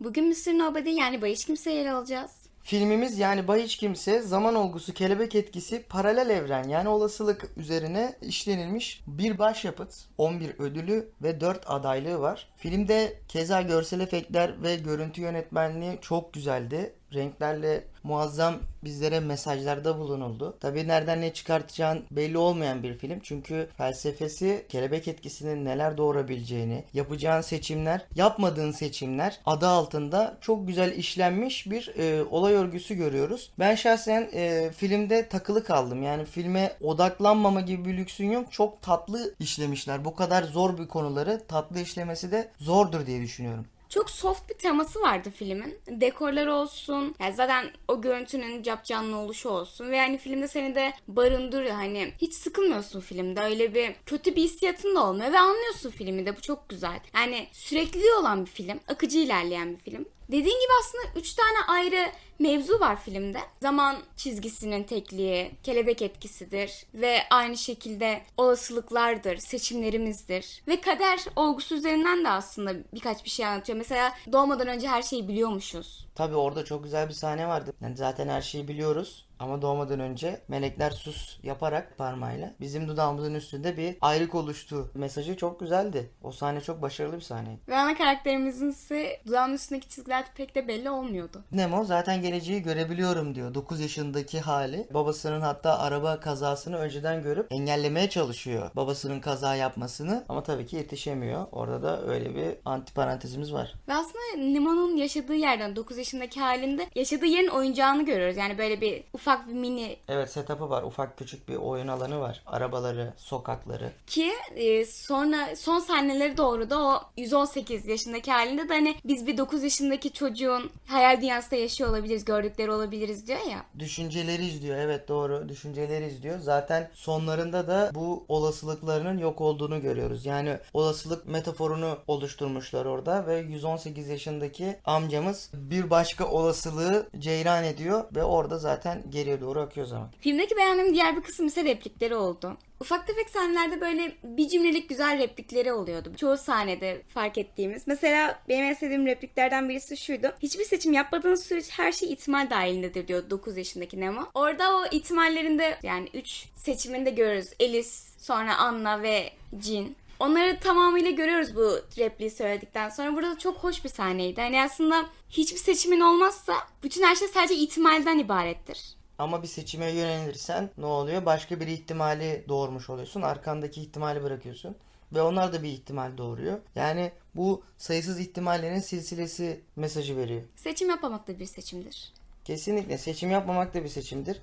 Bugün Mr. Nobody yani Bayış Kimse'ye yer alacağız. Filmimiz yani Bay Hiç Kimse zaman olgusu kelebek etkisi paralel evren yani olasılık üzerine işlenilmiş bir başyapıt. 11 ödülü ve 4 adaylığı var. Filmde keza görsel efektler ve görüntü yönetmenliği çok güzeldi. Renklerle muazzam bizlere mesajlarda bulunuldu. Tabii nereden ne çıkartacağın belli olmayan bir film. Çünkü felsefesi kelebek etkisinin neler doğurabileceğini, yapacağın seçimler, yapmadığın seçimler adı altında çok güzel işlenmiş bir e, olay örgüsü görüyoruz. Ben şahsen e, filmde takılı kaldım. Yani filme odaklanmama gibi bir lüksün yok. Çok tatlı işlemişler. Bu kadar zor bir konuları tatlı işlemesi de zordur diye düşünüyorum. Çok soft bir teması vardı filmin. Dekorlar olsun. Yani zaten o görüntünün capcanlı oluşu olsun. Ve yani filmde seni de barındırıyor. Hani hiç sıkılmıyorsun filmde. Öyle bir kötü bir hissiyatın da olmuyor. Ve anlıyorsun filmi de. Bu çok güzel. Yani sürekli olan bir film. Akıcı ilerleyen bir film. Dediğin gibi aslında 3 tane ayrı mevzu var filmde. Zaman çizgisinin tekliği, kelebek etkisidir ve aynı şekilde olasılıklardır, seçimlerimizdir. Ve kader olgusu üzerinden de aslında birkaç bir şey anlatıyor. Mesela doğmadan önce her şeyi biliyormuşuz. Tabii orada çok güzel bir sahne vardı. Yani zaten her şeyi biliyoruz. Ama doğmadan önce melekler sus yaparak parmağıyla bizim dudağımızın üstünde bir ayrık oluştu. Mesajı çok güzeldi. O sahne çok başarılı bir sahneydi. Ve ana karakterimizin ise dudağının üstündeki çizgiler pek de belli olmuyordu. Nemo zaten geleceği görebiliyorum diyor. 9 yaşındaki hali. Babasının hatta araba kazasını önceden görüp engellemeye çalışıyor. Babasının kaza yapmasını ama tabii ki yetişemiyor. Orada da öyle bir antiparantezimiz var. Ve aslında Nemo'nun yaşadığı yerden 9 yaşındaki halinde yaşadığı yerin oyuncağını görüyoruz. Yani böyle bir ufak bir mini Evet setup'ı var. Ufak küçük bir oyun alanı var. Arabaları, sokakları. ki e, sonra son sahneleri doğru da o 118 yaşındaki halinde de hani biz bir 9 yaşındaki çocuğun hayal dünyasında yaşıyor olabiliriz, gördükleri olabiliriz diyor ya. Düşünceleri izliyor. Evet doğru. Düşünceleri izliyor. Zaten sonlarında da bu olasılıklarının yok olduğunu görüyoruz. Yani olasılık metaforunu oluşturmuşlar orada ve 118 yaşındaki amcamız bir başka olasılığı ceyran ediyor ve orada zaten geriye doğru akıyor zaman. Filmdeki beğendiğim diğer bir kısım ise replikleri oldu. Ufak tefek sahnelerde böyle bir cümlelik güzel replikleri oluyordu. Çoğu sahnede fark ettiğimiz. Mesela benim en sevdiğim repliklerden birisi şuydu. Hiçbir seçim yapmadığınız sürece her şey ihtimal dahilindedir diyor 9 yaşındaki Nemo. Orada o ihtimallerinde yani 3 seçiminde görürüz. Alice, sonra Anna ve Jean. Onları tamamıyla görüyoruz bu repliği söyledikten sonra. Burada da çok hoş bir sahneydi. Hani aslında hiçbir seçimin olmazsa bütün her şey sadece ihtimalden ibarettir. Ama bir seçime yönelirsen ne oluyor? Başka bir ihtimali doğurmuş oluyorsun. Arkandaki ihtimali bırakıyorsun. Ve onlar da bir ihtimal doğuruyor. Yani bu sayısız ihtimallerin silsilesi mesajı veriyor. Seçim yapmamak da bir seçimdir. Kesinlikle seçim yapmamak da bir seçimdir.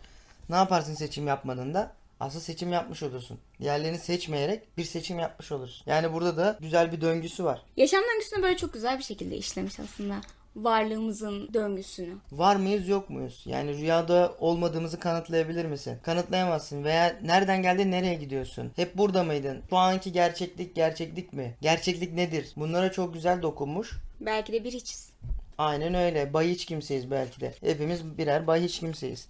Ne yaparsın seçim yapmadığında? Aslında seçim yapmış olursun. Diğerlerini seçmeyerek bir seçim yapmış olursun. Yani burada da güzel bir döngüsü var. Yaşam döngüsünü böyle çok güzel bir şekilde işlemiş aslında. Varlığımızın döngüsünü. Var mıyız yok muyuz? Yani rüyada olmadığımızı kanıtlayabilir misin? Kanıtlayamazsın veya nereden geldin nereye gidiyorsun? Hep burada mıydın? Şu anki gerçeklik gerçeklik mi? Gerçeklik nedir? Bunlara çok güzel dokunmuş. Belki de bir hiçiz. Aynen öyle. Bay hiç kimseyiz belki de. Hepimiz birer bay hiç kimseyiz.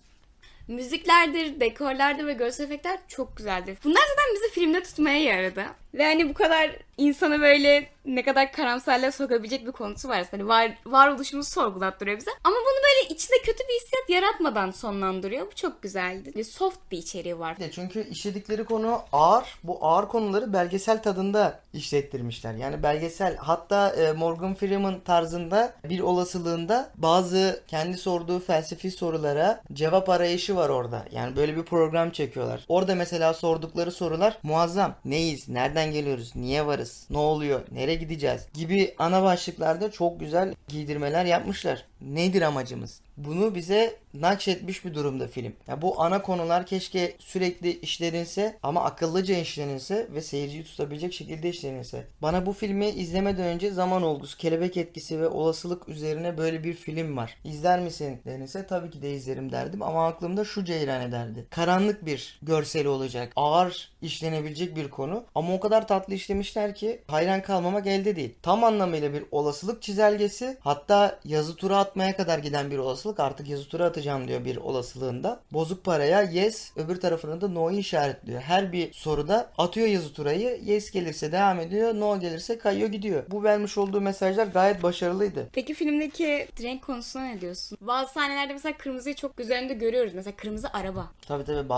Müziklerdir, dekorlardır ve görsel efektler çok güzeldir. Bunlar zaten bizi filmde tutmaya yaradı. Ve hani bu kadar insanı böyle ne kadar karamsarlığa sokabilecek bir konusu var. Hani var, varoluşumuzu sorgulattırıyor bize. Ama bunu böyle içinde kötü bir hissiyat yaratmadan sonlandırıyor. Bu çok güzeldi. Ve soft bir içeriği var. De çünkü işledikleri konu ağır. Bu ağır konuları belgesel tadında işlettirmişler. Yani belgesel hatta e, Morgan Freeman tarzında bir olasılığında bazı kendi sorduğu felsefi sorulara cevap arayışı var orada. Yani böyle bir program çekiyorlar. Orada mesela sordukları sorular muazzam. Neyiz? Nereden geliyoruz? Niye varız? Ne oluyor? Nereye gideceğiz? Gibi ana başlıklarda çok güzel giydirmeler yapmışlar. Nedir amacımız? Bunu bize nakşetmiş bir durumda film. Ya bu ana konular keşke sürekli işlenilse ama akıllıca işlenilse ve seyirciyi tutabilecek şekilde işlenilse. Bana bu filmi izlemeden önce zaman olgusu, kelebek etkisi ve olasılık üzerine böyle bir film var. İzler misin denilse tabii ki de izlerim derdim ama aklımda şu ceyran ederdi. Karanlık bir görseli olacak. Ağır işlenebilecek bir konu ama o kadar tatlı işlemişler ki hayran kalmamak elde değil. Tam anlamıyla bir olasılık çizelgesi hatta yazı tura atmaya kadar giden bir olasılık. Artık yazı tura atacağım diyor bir olasılığında. Bozuk paraya yes öbür tarafına da no'yu işaretliyor. Her bir soruda atıyor yazı turayı. Yes gelirse devam ediyor. No gelirse kayıyor gidiyor. Bu vermiş olduğu mesajlar gayet başarılıydı. Peki filmdeki renk konusuna ne diyorsun? Bazı sahnelerde mesela kırmızıyı çok önünde görüyoruz. Mesela kırmızı araba. Tabi tabi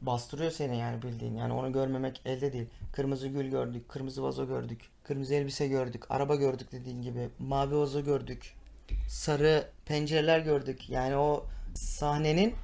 bastırıyor seni yani bildiğin. Yani onu görmemek elde değil. Kırmızı gül gördük, kırmızı vazo gördük, kırmızı elbise gördük, araba gördük dediğin gibi, mavi vazo gördük, sarı pencereler gördük. Yani o sahnenin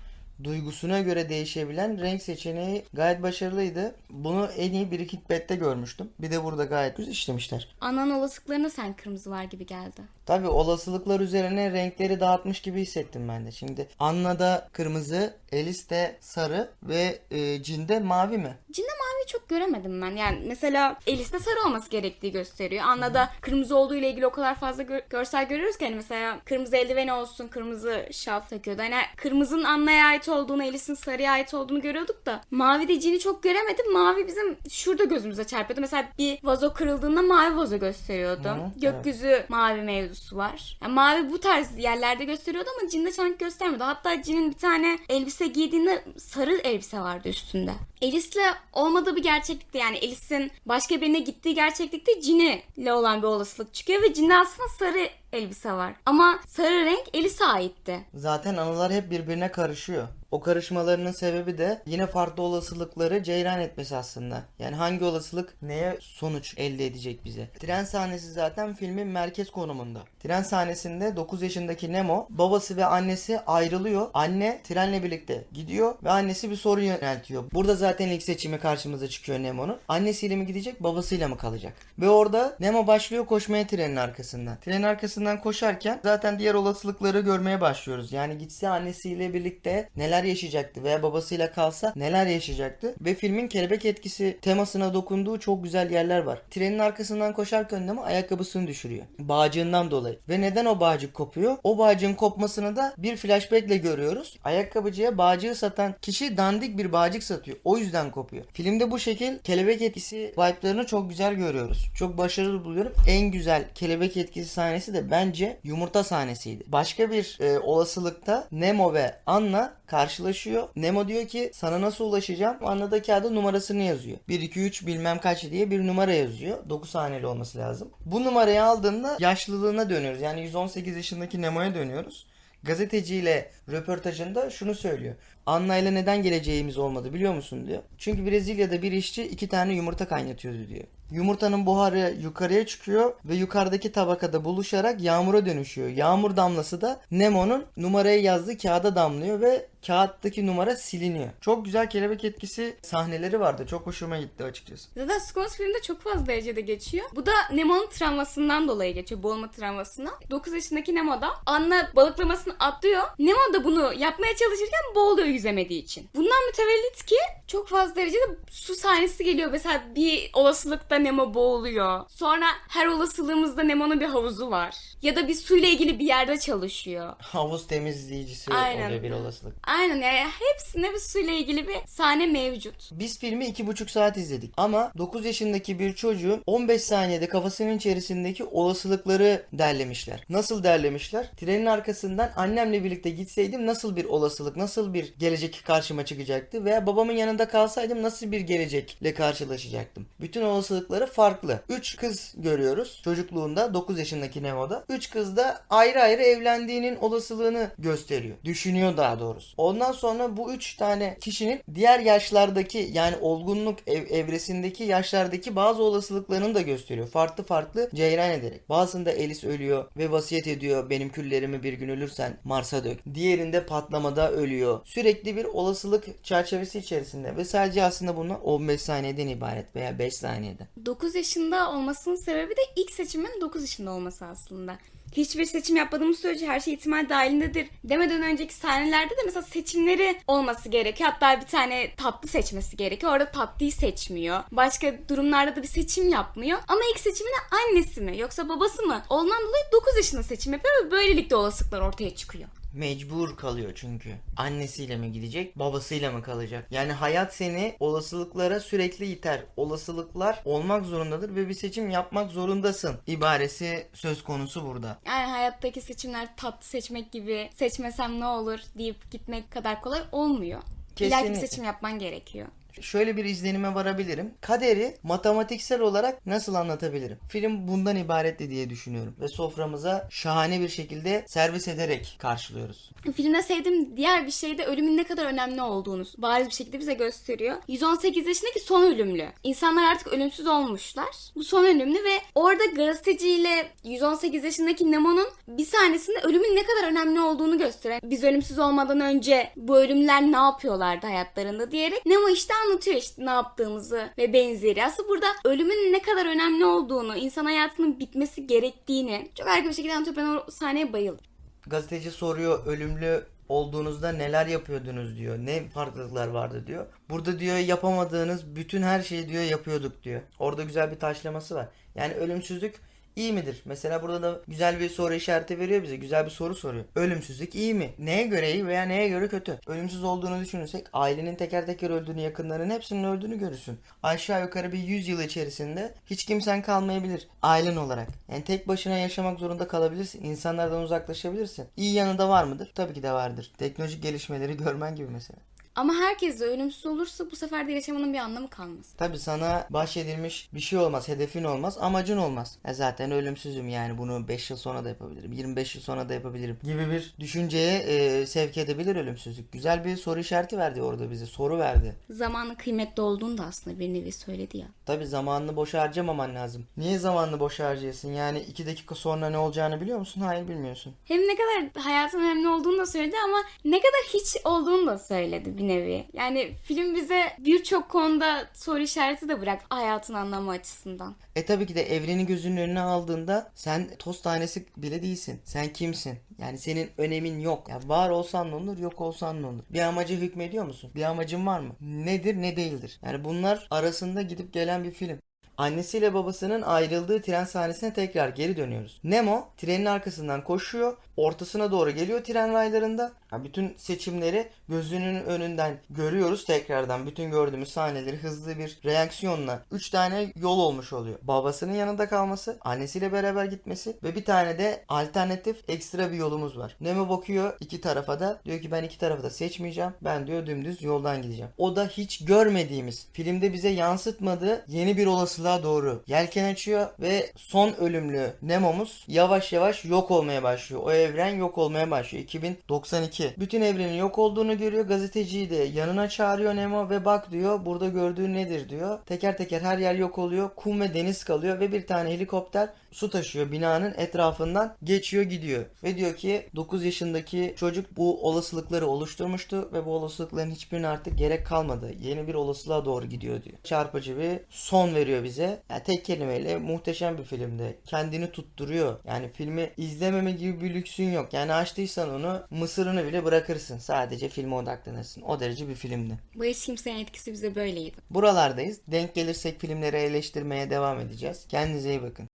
duygusuna göre değişebilen renk seçeneği gayet başarılıydı. Bunu en iyi bir iki bette görmüştüm. Bir de burada gayet güzel işlemişler. Anan olasılıklarına sen kırmızı var gibi geldi. Tabi olasılıklar üzerine renkleri dağıtmış gibi hissettim ben de. Şimdi Anna'da kırmızı, Elis'te sarı ve e, Cin'de mavi mi? Cinde maviyi çok göremedim ben. Yani mesela Elis'te sarı olması gerektiği gösteriyor. Anna'da kırmızı olduğu ile ilgili o kadar fazla gö- görsel görüyoruz ki hani mesela kırmızı eldiveni olsun, kırmızı şal takıyordu. Hani kırmızının Anna'ya ait olduğunu, Elis'in sarıya ait olduğunu görüyorduk da mavi de Cin'i çok göremedim. Mavi bizim şurada gözümüze çarpıyordu. Mesela bir vazo kırıldığında mavi vazo gösteriyordu. Hı Gökyüzü mavi mevzusu var. Yani mavi bu tarz yerlerde gösteriyordu ama Cin'de sanki göstermiyordu. Hatta Cin'in bir tane elbise giydiğinde sarı elbise vardı üstünde. Elis'le olmadığı bir gerçeklikte yani Elis'in başka birine gittiği gerçeklikte Cin'le olan bir olasılık çıkıyor ve Cin'de aslında sarı elbise var. Ama sarı renk Elis'e aitti. Zaten anılar hep birbirine karışıyor. O karışmalarının sebebi de yine farklı olasılıkları ceyran etmesi aslında. Yani hangi olasılık neye sonuç elde edecek bize. Tren sahnesi zaten filmin merkez konumunda. Tren sahnesinde 9 yaşındaki Nemo babası ve annesi ayrılıyor. Anne trenle birlikte gidiyor ve annesi bir soru yöneltiyor. Burada zaten ilk seçimi karşımıza çıkıyor Nemo'nun. Annesiyle mi gidecek babasıyla mı kalacak? Ve orada Nemo başlıyor koşmaya trenin arkasından. Trenin arkasından koşarken zaten diğer olasılıkları görmeye başlıyoruz. Yani gitse annesiyle birlikte neler yaşayacaktı veya babasıyla kalsa neler yaşayacaktı. Ve filmin kelebek etkisi temasına dokunduğu çok güzel yerler var. Trenin arkasından koşarken Nemo ayakkabısını düşürüyor. Bağcığından dolayı. Ve neden o bağcık kopuyor? O bağcığın kopmasını da bir flashbackle görüyoruz. Ayakkabıcıya bağcığı satan kişi dandik bir bağcık satıyor. O yüzden kopuyor. Filmde bu şekil kelebek etkisi vibe'larını çok güzel görüyoruz. Çok başarılı buluyorum. En güzel kelebek etkisi sahnesi de bence yumurta sahnesiydi. Başka bir e, olasılıkta Nemo ve Anna karşılaşıyor. Nemo diyor ki sana nasıl ulaşacağım? Anna da kağıda numarasını yazıyor. 1 2 3 bilmem kaç diye bir numara yazıyor. 9 haneli olması lazım. Bu numarayı aldığında yaşlılığına dönüyoruz. Yani 118 yaşındaki Nemo'ya dönüyoruz. Gazeteciyle röportajında şunu söylüyor. Anna ile neden geleceğimiz olmadı biliyor musun diyor. Çünkü Brezilya'da bir işçi iki tane yumurta kaynatıyordu diyor. Yumurtanın buharı yukarıya çıkıyor ve yukarıdaki tabakada buluşarak yağmura dönüşüyor. Yağmur damlası da Nemo'nun numarayı yazdığı kağıda damlıyor ve kağıttaki numara siliniyor. Çok güzel kelebek etkisi sahneleri vardı. Çok hoşuma gitti açıkçası. Zaten Scones filmde çok fazla derecede geçiyor. Bu da Nemo'nun travmasından dolayı geçiyor. Boğulma travmasından. 9 yaşındaki Nemo da Anna balıklamasını atlıyor. Nemo da bunu yapmaya çalışırken boğuluyor yüzemediği için. Bundan mütevellit ki çok fazla derecede su sahnesi geliyor. Mesela bir olasılıkta Nemo boğuluyor. Sonra her olasılığımızda Nemo'nun bir havuzu var. Ya da bir suyla ilgili bir yerde çalışıyor. Havuz temizleyicisi Aynen. oluyor bir olasılık. Aynen yani hepsinde bir suyla ilgili bir sahne mevcut. Biz filmi iki buçuk saat izledik ama 9 yaşındaki bir çocuğun 15 saniyede kafasının içerisindeki olasılıkları derlemişler. Nasıl derlemişler? Trenin arkasından annemle birlikte gitseydim nasıl bir olasılık, nasıl bir gelecek karşıma çıkacaktı veya babamın yanında kalsaydım nasıl bir gelecekle karşılaşacaktım. Bütün olasılıkları farklı. 3 kız görüyoruz çocukluğunda 9 yaşındaki Nemo'da. 3 kız da ayrı ayrı evlendiğinin olasılığını gösteriyor. Düşünüyor daha doğrusu. Ondan sonra bu 3 tane kişinin diğer yaşlardaki yani olgunluk ev- evresindeki yaşlardaki bazı olasılıklarını da gösteriyor. Farklı farklı ceyran ederek. Bazısında Elis ölüyor ve vasiyet ediyor benim küllerimi bir gün ölürsen Mars'a dök. Diğerinde patlamada ölüyor. Sürekli bir olasılık çerçevesi içerisinde ve sadece aslında bunlar 15 saniyeden ibaret veya 5 saniyeden. 9 yaşında olmasının sebebi de ilk seçimin 9 yaşında olması aslında. Hiçbir seçim yapmadığımız sürece her şey ihtimal dahilindedir demeden önceki sahnelerde de mesela seçimleri olması gerekiyor. Hatta bir tane tatlı seçmesi gerekiyor. Orada tatlıyı seçmiyor. Başka durumlarda da bir seçim yapmıyor. Ama ilk seçimine annesi mi yoksa babası mı? Ondan dolayı 9 yaşında seçim yapıyor ve böylelikle olasılıklar ortaya çıkıyor. Mecbur kalıyor çünkü. Annesiyle mi gidecek, babasıyla mı kalacak? Yani hayat seni olasılıklara sürekli iter. Olasılıklar olmak zorundadır ve bir seçim yapmak zorundasın. İbaresi söz konusu burada. Yani hayattaki seçimler tatlı seçmek gibi seçmesem ne olur deyip gitmek kadar kolay olmuyor. İlla ki bir Kesinlikle. seçim yapman gerekiyor. Şöyle bir izlenime varabilirim. Kaderi matematiksel olarak nasıl anlatabilirim? Film bundan ibaretti diye düşünüyorum. Ve soframıza şahane bir şekilde servis ederek karşılıyoruz. Filmde sevdiğim diğer bir şey de ölümün ne kadar önemli olduğunu bariz bir şekilde bize gösteriyor. 118 yaşındaki son ölümlü. İnsanlar artık ölümsüz olmuşlar. Bu son ölümlü ve orada gazeteciyle 118 yaşındaki Nemo'nun bir sahnesinde ölümün ne kadar önemli olduğunu gösteren biz ölümsüz olmadan önce bu ölümler ne yapıyorlardı hayatlarında diyerek Nemo işte anlatıyor işte ne yaptığımızı ve benzeri. Aslında burada ölümün ne kadar önemli olduğunu, insan hayatının bitmesi gerektiğini çok harika bir şekilde anlatıyor. Ben o sahneye bayıldım. Gazeteci soruyor ölümlü olduğunuzda neler yapıyordunuz diyor. Ne farklılıklar vardı diyor. Burada diyor yapamadığınız bütün her şeyi diyor yapıyorduk diyor. Orada güzel bir taşlaması var. Yani ölümsüzlük iyi midir? Mesela burada da güzel bir soru işareti veriyor bize. Güzel bir soru soruyor. Ölümsüzlük iyi mi? Neye göre iyi veya neye göre kötü? Ölümsüz olduğunu düşünürsek ailenin teker teker öldüğünü, yakınlarının hepsinin öldüğünü görürsün. Aşağı yukarı bir 100 yıl içerisinde hiç kimsen kalmayabilir ailen olarak. Yani tek başına yaşamak zorunda kalabilirsin. İnsanlardan uzaklaşabilirsin. İyi yanı da var mıdır? Tabii ki de vardır. Teknolojik gelişmeleri görmen gibi mesela. Ama herkes de ölümsüz olursa bu sefer de yaşamanın bir anlamı kalmaz. Tabi sana bahşedilmiş bir şey olmaz, hedefin olmaz, amacın olmaz. E zaten ölümsüzüm yani bunu 5 yıl sonra da yapabilirim, 25 yıl sonra da yapabilirim gibi bir düşünceye e, sevk edebilir ölümsüzlük. Güzel bir soru işareti verdi orada bize, soru verdi. Zamanın kıymetli olduğunu da aslında bir nevi söyledi ya. Tabi zamanını boş harcamaman lazım. Niye zamanını boş harcayasın? Yani 2 dakika sonra ne olacağını biliyor musun? Hayır bilmiyorsun. Hem ne kadar hayatın önemli olduğunu da söyledi ama ne kadar hiç olduğunu da söyledi bir nevi. Yani film bize birçok konuda soru işareti de bırak hayatın anlamı açısından. E tabii ki de evreni gözünün önüne aldığında sen toz tanesi bile değilsin. Sen kimsin? Yani senin önemin yok. Ya var olsan ne olur, yok olsan ne olur? Bir amaca hükmediyor musun? Bir amacın var mı? Nedir, ne değildir? Yani bunlar arasında gidip gelen bir film. Annesiyle babasının ayrıldığı tren sahnesine tekrar geri dönüyoruz. Nemo trenin arkasından koşuyor. Ortasına doğru geliyor tren raylarında. Ha, bütün seçimleri gözünün önünden görüyoruz tekrardan. Bütün gördüğümüz sahneleri hızlı bir reaksiyonla 3 tane yol olmuş oluyor. Babasının yanında kalması, annesiyle beraber gitmesi ve bir tane de alternatif ekstra bir yolumuz var. Nemo bakıyor iki tarafa da diyor ki ben iki tarafı da seçmeyeceğim. Ben diyor dümdüz yoldan gideceğim. O da hiç görmediğimiz, filmde bize yansıtmadığı yeni bir olasılığa doğru yelken açıyor ve son ölümlü Nemo'muz yavaş yavaş yok olmaya başlıyor. O evren yok olmaya başlıyor. 2092. Bütün evrenin yok olduğunu görüyor. Gazeteciyi de yanına çağırıyor Nemo ve bak diyor burada gördüğün nedir diyor. Teker teker her yer yok oluyor. Kum ve deniz kalıyor ve bir tane helikopter su taşıyor binanın etrafından geçiyor gidiyor. Ve diyor ki 9 yaşındaki çocuk bu olasılıkları oluşturmuştu ve bu olasılıkların hiçbirine artık gerek kalmadı. Yeni bir olasılığa doğru gidiyor diyor. Çarpıcı bir son veriyor bize. Yani tek kelimeyle muhteşem bir filmde. Kendini tutturuyor. Yani filmi izlememe gibi bir lüksün yok. Yani açtıysan onu mısırını bile bırakırsın. Sadece filme odaklanırsın. O derece bir filmdi. Bu hiç kimsenin etkisi bize böyleydi. Buralardayız. Denk gelirsek filmleri eleştirmeye devam edeceğiz. Kendinize iyi bakın.